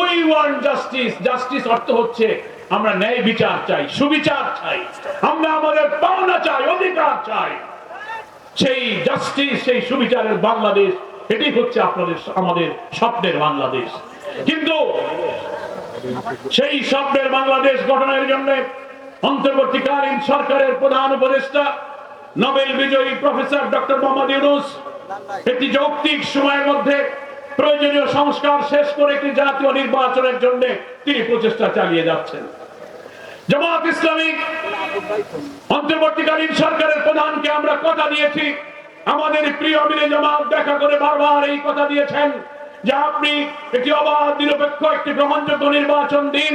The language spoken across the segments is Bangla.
উই ওয়ান্ট জাস্টিস জাস্টিস অর্থ হচ্ছে আমরা ন্যায় বিচার চাই, সুবিচার চাই। আমরা আমাদের পাওনা চাই, অধিকার চাই। সেই জাস্টিস সেই সুবিচারের বাংলাদেশ এটি হচ্ছে আপনাদের, আমাদের স্বপ্নের বাংলাদেশ। কিন্তু সেই স্বপ্নের বাংলাদেশ গঠনের জন্য অন্তর্বর্তীকালীন সরকারের প্রধান উপদেষ্টা, নোবেল বিজয়ী প্রফেসর ডক্টর মোহাম্মদ ইউনুস, একটি যৌক্তিক সময়ের মধ্যে প্রয়োজনীয় সংস্কার শেষ করে একটি জাতীয় নির্বাচনের জন্য তিনি প্রচেষ্টা চালিয়ে যাচ্ছেন। জামাত ইসলামী অন্তর্বর্তীকালীন সরকারের প্রধানকে আমরা কথা দিয়েছি। আমাদের প্রিয় মিলে জামাত দেখা করে বারবার এই কথা দিয়েছেন যে আপনি একটি অবাধ, নিরপেক্ষ একটি গ্রহণযোগ্য নির্বাচন দিন।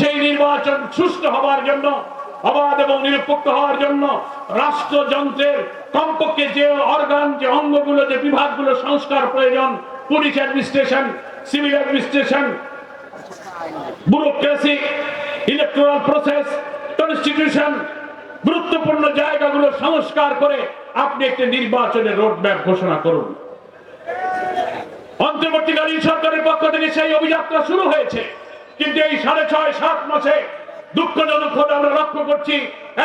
সেই নির্বাচন সুষ্ঠু হওয়ার জন্য, অবাধ এবং নিরপেক্ষ হওয়ার জন্য রাষ্ট্রযন্ত্রের কমপক্ষে যে অর্গান যে অঙ্গগুলো যে বিভাগগুলো সংস্কার প্রয়োজন, police administration, civil administration bureaucracy electoral process, constitution, গুরুত্বপূর্ণ জায়গাগুলো সংস্কার করে আপনি একটি নির্বাচনের রোডম্যাপ ঘোষণা করুন। অন্তর্বর্তীকালীন সরকারের পক্ষ থেকে সেই অভিযাত্রা শুরু হয়েছে। কিন্তু এই সাড়ে ছয়, সাত মাসে দুঃখজনক আমরা লক্ষ্য করছি,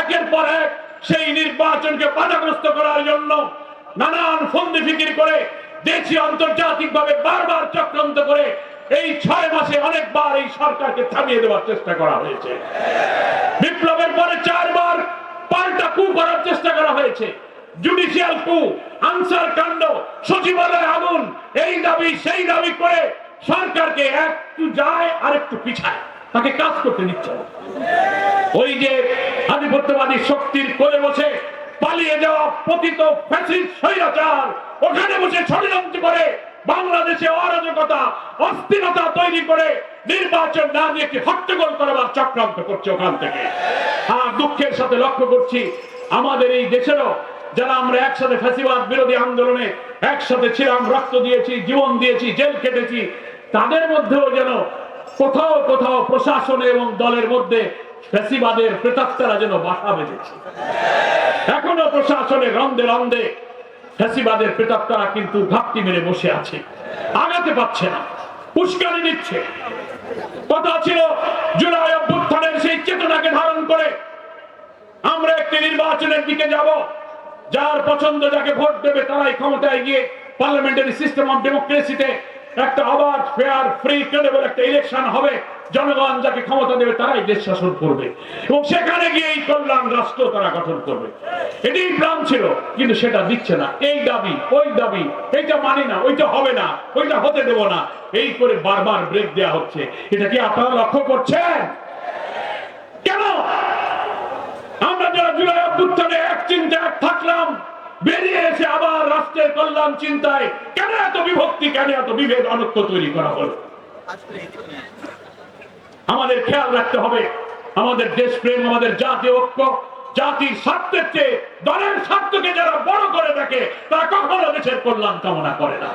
একের পর এক সেই নির্বাচনকে বাধাগ্রস্ত করার জন্য নানান ফন্দি ফিকির করে দেশি আন্তর্জাতিক ভাবে বারবার চক্রান্ত করে এই ছয় মাসে অনেকবার এই সরকারকে থামিয়ে দেওয়ার চেষ্টা করা হয়েছে। বিপ্লবের পরে চারবার পাল্টা কু করার চেষ্টা করা হয়েছে। জুডিশিয়াল কু, আনসার কাণ্ড, সচিবালয় আগুন, এই দাবি, সেই দাবি করে সরকারকে একটু যায় আর একটু পিছায়। তাকে কাজ করতে দিচ্ছে ওই যে আধিপত্যবাদী শক্তির কোলে বসে পালিয়ে যাওয়া পতিত স্বৈরাচার। ওখানে বসে ষড়যন্ত্র করে বাংলাদেশে অরাজকতা, অস্থিরতা তৈরি করে নির্বাচন না দিয়ে একটি হট্টগোল করার চক্রান্ত করছে ওখান থেকে। হ্যাঁ দুঃখের সাথে লক্ষ্য করছি, আমাদের এই দেশেরও যারা আমরা একসাথে ফ্যাসিবাদ বিরোধী আন্দোলনে একসাথে ছিলাম, রক্ত দিয়েছি, জীবন দিয়েছি, জেল কেটেছি তাদের মধ্যেও যেন কোথাও কোথাও প্রশাসন এবং দলের মধ্যে ফ্যাসিবাদের প্রেতাত্মারা যেন বাসা বেঁধেছে। এখনও প্রশাসনের রন্দে রন্দে ফ্যাসিবাদের প্রেতাত্মারা কিন্তু ঘাপটি মেরে বসে আছে। আগাতে পারছে না, উস্কানি দিচ্ছে। কথা ছিল, জুলাই অভ্যুত্থানের সেই চেতনাকে ধারণ করে আমরা একটি নির্বাচনের দিকে যাব, যার পছন্দ যাকে ভোট দেবে তারাই ক্ষমতায় গিয়ে পার্লামেন্টারি সিস্টেম অফ ডেমোক্রেসিতে একটা অবাধ ফেয়ার ফ্রি ক্রেডিবল একটা ইলেকশন হবে। জনগণ যাকে ক্ষমতা দেবে তারাই দেশ শাসন করবে। এবং সেখানে গিয়ে এই কল্যাণ রাষ্ট্র তারা গঠন করবে। এটাই প্ল্যান ছিল, কিন্তু সেটা দিচ্ছে না। এই দাবি, ওই দাবি, এইটা মানি না, ওইটা হবে না, ওইটা হতে দেব না। এই করে বারবার ব্রেক দেওয়া হচ্ছে। এটা কি আপনারা লক্ষ্য করছেন? কেন? আমরা যারা জুলাই অভ্যুত্থানে এক চিন্তা এক থাকলাম বেরিয়ে এসে আবার রাষ্ট্রের কল্যাণ চিন্তায়। কেন এত বিভক্তি, কেন এত বিভেদ অনৈক্য তৈরি করা হলো? আমাদের খেয়াল রাখতে হবে, আমাদের দেশপ্রেম, আমাদের জাতি ঐক্য জাতির স্বার্থের চেয়ে দলের স্বার্থকে যারা বড় করে দেখে, তারা কখনো দেশের কল্যাণ কামনা করে না।